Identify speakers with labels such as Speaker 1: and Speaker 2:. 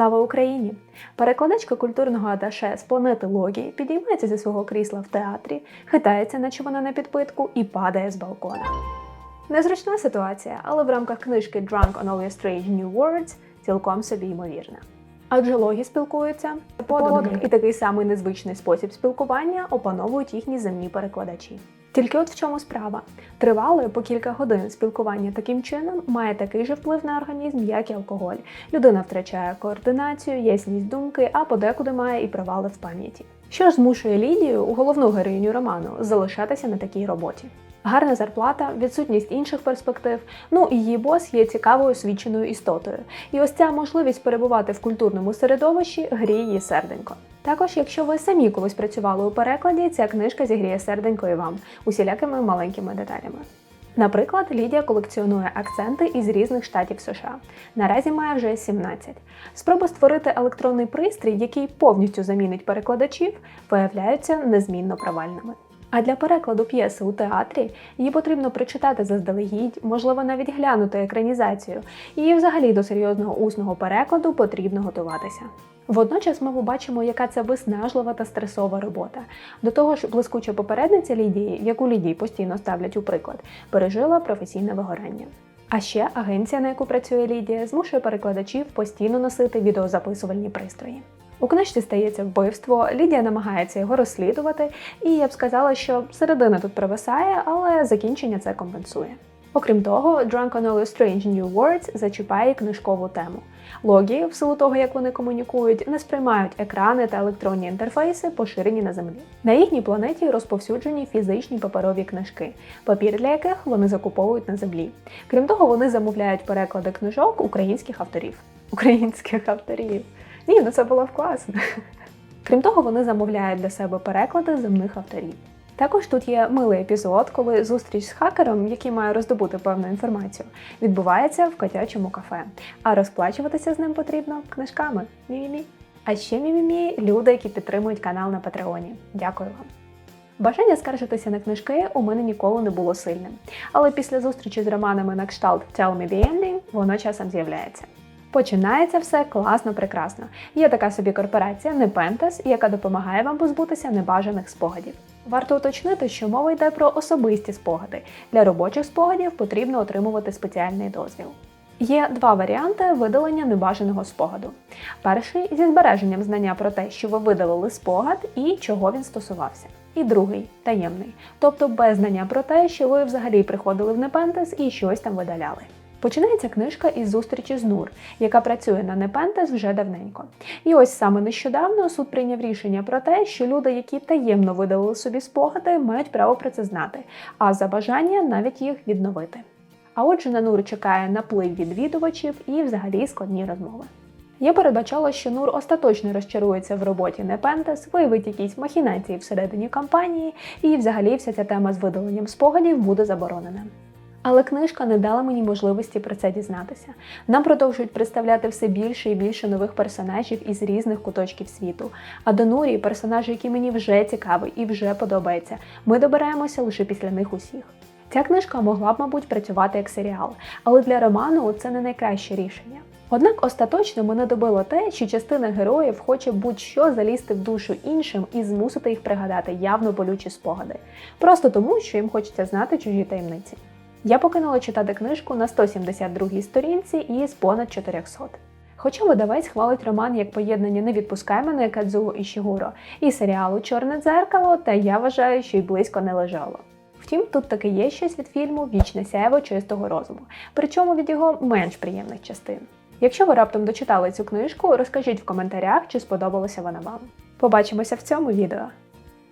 Speaker 1: Слава Україні! Перекладачка культурного аташе з планети Логії підіймається зі свого крісла в театрі, хитається, наче вона на підпитку, і падає з балкона. Незручна ситуація, але в рамках книжки Drunk on All Strange New Words цілком собі ймовірна. Адже логі спілкуються подумки, і такий самий незвичний спосіб спілкування опановують їхні земні перекладачі. Тільки от в чому справа. Тривале по кілька годин спілкування таким чином має такий же вплив на організм, як і алкоголь. Людина втрачає координацію, ясність думки, а подекуди має і провали в пам'яті. Що ж змушує Лідію, головну героїню роману, залишатися на такій роботі? Гарна зарплата, відсутність інших перспектив. Ну і її бос є цікавою освіченою істотою. І ось ця можливість перебувати в культурному середовищі гріє її серденько. Також, якщо ви самі колись працювали у перекладі, ця книжка зігріє серденько і вам усілякими маленькими деталями. Наприклад, Лідія колекціонує акценти із різних штатів США. Наразі має вже 17. Спроби створити електронний пристрій, який повністю замінить перекладачів, виявляються незмінно провальними. А для перекладу п'єси у театрі її потрібно прочитати заздалегідь, можливо, навіть глянути екранізацію, і взагалі до серйозного усного перекладу потрібно готуватися. Водночас ми побачимо, яка це виснажлива та стресова робота. До того ж, блискуча попередниця Лідії, яку Лідії постійно ставлять у приклад, пережила професійне вигорання. А ще агенція, на яку працює Лідія, змушує перекладачів постійно носити відеозаписувальні пристрої. У книжці стається вбивство, Лідія намагається його розслідувати, і я б сказала, що середина тут провисає, але закінчення це компенсує. Окрім того, Drunk on All Strange New Words зачіпає книжкову тему. Логі, в силу того, як вони комунікують, не сприймають екрани та електронні інтерфейси, поширені на землі. На їхній планеті розповсюджені фізичні паперові книжки, папір для яких вони закуповують на землі. Крім того, вони замовляють переклади книжок українських авторів. Українських авторів. Ні, ну це було б класно. Крім того, вони замовляють для себе переклади земних авторів. Також тут є милий епізод, коли зустріч з хакером, який має роздобути певну інформацію, відбувається в котячому кафе, а розплачуватися з ним потрібно книжками. А ще мі-мі-мі – люди, які підтримують канал на Патреоні. Дякую вам. Бажання скаржитися на книжки у мене ніколи не було сильним. Але після зустрічі з романами на кшталт Tell me the ending воно часом з'являється. Починається все класно, прекрасно. Є така собі корпорація Непентес, яка допомагає вам позбутися небажаних спогадів. Варто уточнити, що мова йде про особисті спогади. Для робочих спогадів потрібно отримувати спеціальний дозвіл. Є два варіанти видалення небажаного спогаду. Перший зі збереженням знання про те, що ви видалили спогад і чого він стосувався. І другий таємний, тобто без знання про те, що ви взагалі приходили в Непентес і щось там видаляли. Починається книжка із зустрічі з Нур, яка працює на Непентес вже давненько. І ось саме нещодавно суд прийняв рішення про те, що люди, які таємно видалили собі спогади, мають право про це знати, а за бажання навіть їх відновити. А отже, на Нур чекає наплив відвідувачів і взагалі складні розмови. Я передбачала, що Нур остаточно розчарується в роботі Непентес, виявить якісь махінації всередині компанії, і взагалі вся ця тема з видаленням спогадів буде заборонена. Але книжка не дала мені можливості про це дізнатися. Нам продовжують представляти все більше і більше нових персонажів із різних куточків світу. А до Нурі персонажі, які мені вже цікаві і вже подобаються, ми добираємося лише після них усіх. Ця книжка могла б, мабуть, працювати як серіал, але для роману це не найкраще рішення. Однак остаточно мене добило те, що частина героїв хоче будь-що залізти в душу іншим і змусити їх пригадати явно болючі спогади, просто тому, що їм хочеться знати чужі таємниці. Я покинула читати книжку на 172 сторінці із понад 400. Хоча видавець хвалить роман як поєднання не відпускай мене Кадзуго і Шігуро і серіалу Чорне дзеркало, та я вважаю, що й близько не лежало. Втім, тут таки є щось від фільму Вічне сяєво чистого розуму, причому від його менш приємних частин. Якщо ви раптом дочитали цю книжку, розкажіть в коментарях, чи сподобалася вона вам. Побачимося в цьому відео.